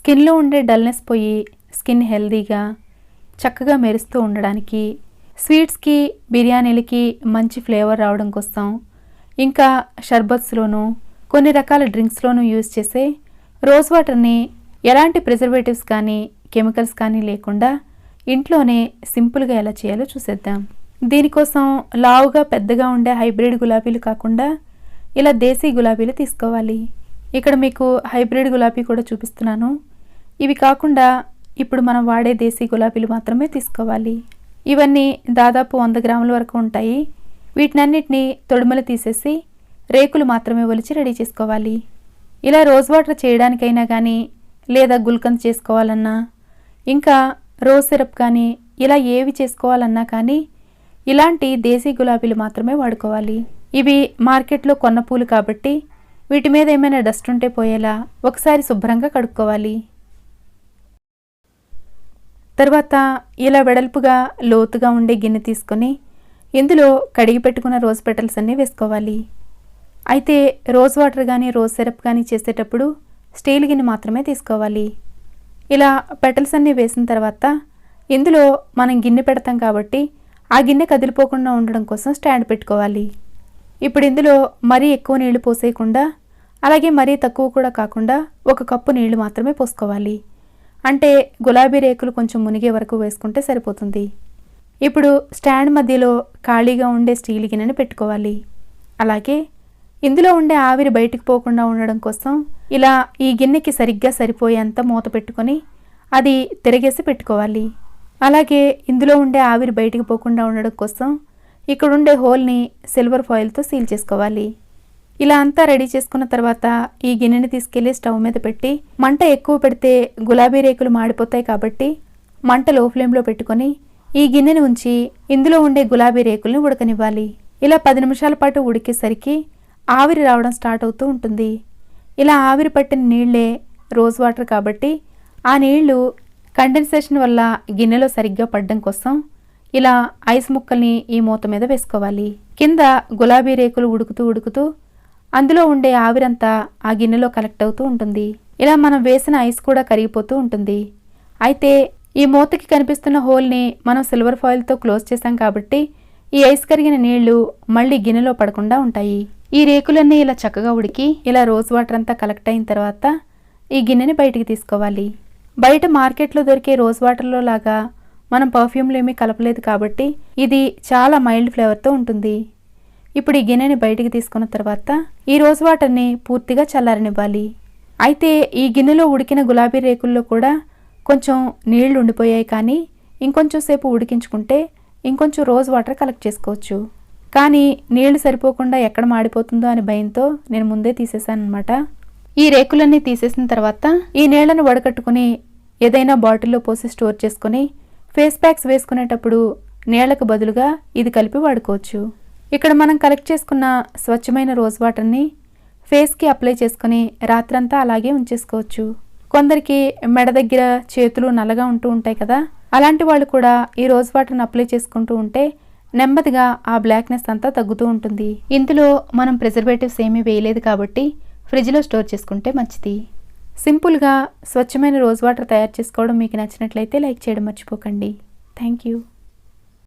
స్కిన్లో ఉండే డల్నెస్ పోయి స్కిన్ హెల్దీగా చక్కగా మెరుస్తూ ఉండడానికి స్వీట్స్కి బిర్యానీలకి మంచి ఫ్లేవర్ రావడం కోసం ఇంకా షర్బత్స్లోనూ కొన్ని రకాల డ్రింక్స్లోనూ యూజ్ చేసే రోజ్ వాటర్ని ఎలాంటి ప్రిజర్వేటివ్స్ కానీ కెమికల్స్ కానీ లేకుండా ఇంట్లోనే సింపుల్గా ఎలా చేయాలో చూసేద్దాం. దీనికోసం లావుగా పెద్దగా ఉండే హైబ్రిడ్ గులాబీలు కాకుండా ఇలా దేశీ గులాబీలు తీసుకోవాలి. ఇక్కడ మీకు హైబ్రిడ్ గులాబీ కూడా చూపిస్తున్నాను. ఇవి కాకుండా ఇప్పుడు మనం వాడే దేశీ గులాబీలు మాత్రమే తీసుకోవాలి. ఇవన్నీ దాదాపు వంద గ్రాముల వరకు ఉంటాయి. వీటినన్నిటిని తొడుమలు తీసేసి రేకులు మాత్రమే ఒలిచి రెడీ చేసుకోవాలి. ఇలా రోజ్ వాటర్ చేయడానికైనా కానీ లేదా గుల్కంద్ చేసుకోవాలన్నా ఇంకా రోజ్ సిరప్ కానీ ఇలా ఏవి చేసుకోవాలన్నా కానీ ఇలాంటి దేశీ గులాబీలు మాత్రమే వాడుకోవాలి. ఇవి మార్కెట్లో కొన్న పూలు కాబట్టి వీటి మీద ఏమైనా డస్ట్ ఉంటే పోయేలా ఒకసారి శుభ్రంగా కడుక్కోవాలి. తర్వాత ఇలా వెడల్పుగా లోతుగా ఉండే గిన్నె తీసుకొని ఇందులో కడిగి పెట్టుకున్న రోజ్ పెటల్స్ అన్నీ వేసుకోవాలి. అయితే రోజ్ వాటర్ కానీ రోజ్ సిరప్ కానీ చేసేటప్పుడు స్టీల్ గిన్నె మాత్రమే తీసుకోవాలి. ఇలా పెటల్స్ అన్నీ వేసిన తర్వాత ఇందులో మనం గిన్నె పెడతాం కాబట్టి ఆ గిన్నె కదిలిపోకుండా ఉండడం కోసం స్టాండ్ పెట్టుకోవాలి. ఇప్పుడు ఇందులో మరీ ఎక్కువ నీళ్ళు పోసేయకుండా అలాగే మరీ తక్కువ కూడా కాకుండా ఒక కప్పు నీళ్ళు మాత్రమే పోసుకోవాలి. అంటే గులాబీ రేకులు కొంచెం మునిగే వరకు వేసుకుంటే సరిపోతుంది. ఇప్పుడు స్టాండ్ మధ్యలో ఖాళీగా ఉండే స్టీల్ గిన్నెని పెట్టుకోవాలి. అలాగే ఇందులో ఉండే ఆవిరి బయటికి పోకుండా ఉండడం కోసం ఇలా ఈ గిన్నెకి సరిగ్గా సరిపోయేంత మూత పెట్టుకొని అది తిరగేసి పెట్టుకోవాలి. అలాగే ఇందులో ఉండే ఆవిరి బయటికి పోకుండా ఉండడం కోసం ఇక్కడ ఉండే హోల్ని సిల్వర్ ఫాయిల్తో సీల్ చేసుకోవాలి. ఇలా అంతా రెడీ చేసుకున్న తర్వాత ఈ గిన్నెని తీసుకెళ్ళి స్టవ్ మీద పెట్టి మంట ఎక్కువ పెడితే గులాబీ రేకులు మాడిపోతాయి కాబట్టి మంట లో ఫ్లేమ్లో పెట్టుకొని ఈ గిన్నెని ఉంచి ఇందులో ఉండే గులాబీ రేకుల్ని ఉడకనివ్వాలి. ఇలా పది నిమిషాల పాటు ఉడికేసరికి ఆవిరి రావడం స్టార్ట్ అవుతూ ఉంటుంది. ఇలా ఆవిరి పట్టిన నీళ్ళే రోజ్ వాటర్ కాబట్టి ఆ నీళ్ళు కండెన్సేషన్ వల్ల గిన్నెలో సరిగ్గా పడడం కోసం ఇలా ఐస్ ముక్కల్ని ఈ మూత మీద వేసుకోవాలి. కింద గులాబీ రేకులు ఉడుకుతూ ఉడుకుతూ అందులో ఉండే ఆవిరంతా ఆ గిన్నెలో కలెక్ట్ అవుతూ ఉంటుంది. ఇలా మనం వేసిన ఐస్ కూడా కరిగిపోతూ ఉంటుంది. అయితే ఈ మూతకి కనిపిస్తున్న హోల్ని మనం సిల్వర్ ఫాయిల్తో క్లోజ్ చేసాం కాబట్టి ఈ ఐస్ కరిగిన నీళ్ళు మళ్ళీ గిన్నెలో పడకుండా ఉంటాయి. ఈ రేకులన్నీ ఇలా చక్కగా ఉడికి ఇలా రోజ్ వాటర్ అంతా కలెక్ట్ అయిన తర్వాత ఈ గిన్నెని బయటికి తీసుకోవాలి. బయట మార్కెట్లో దొరికే రోజ్ వాటర్లో లాగా మనం పర్ఫ్యూమ్లు ఏమీ కలపలేదు కాబట్టి ఇది చాలా మైల్డ్ ఫ్లేవర్తో ఉంటుంది. ఇప్పుడు ఈ గిన్నెని బయటికి తీసుకున్న తర్వాత ఈ రోజ్ వాటర్ని పూర్తిగా చల్లారనివ్వాలి. అయితే ఈ గిన్నెలో ఉడికిన గులాబీ రేకుల్లో కూడా కొంచెం నీళ్ళు ఉండిపోయాయి కానీ ఇంకొంచెం సేపు ఉడికించుకుంటే ఇంకొంచెం రోజ్ వాటర్ కలెక్ట్ చేసుకోవచ్చు. కానీ నీళ్ళు సరిపోకుండా ఎక్కడ మాడిపోతుందో అని భయంతో నేను ముందే తీసేసాను అనమాట ఈ రేకులన్నీ తీసేసిన తర్వాత ఈ నీళ్ళను వడకట్టుకుని ఏదైనా బాటిల్లో పోసి స్టోర్ చేసుకొని ఫేస్ ప్యాక్స్ వేసుకునేటప్పుడు నీళ్ళకు బదులుగా ఇది కలిపి వాడుకోవచ్చు. ఇక్కడ మనం కలెక్ట్ చేసుకున్న స్వచ్ఛమైన రోజ్ వాటర్ని ఫేస్కి అప్లై చేసుకుని రాత్రంతా అలాగే ఉంచేసుకోవచ్చు. కొందరికి మెడ దగ్గర చేతులు నల్లగా ఉంటూ ఉంటాయి కదా అలాంటి వాళ్ళు కూడా ఈ రోజ్ వాటర్ని అప్లై చేసుకుంటూ ఉంటే నెమ్మదిగా ఆ బ్లాక్నెస్ అంతా తగ్గుతూ ఉంటుంది. ఇందులో మనం ప్రిజర్వేటివ్స్ ఏమీ వేయలేదు కాబట్టి ఫ్రిడ్జ్లో స్టోర్ చేసుకుంటే మంచిది. సింపుల్గా స్వచ్ఛమైన రోజ్ వాటర్ తయారు చేసుకోవడం మీకు నచ్చినట్లయితే లైక్ చేయడం మర్చిపోకండి. Thank you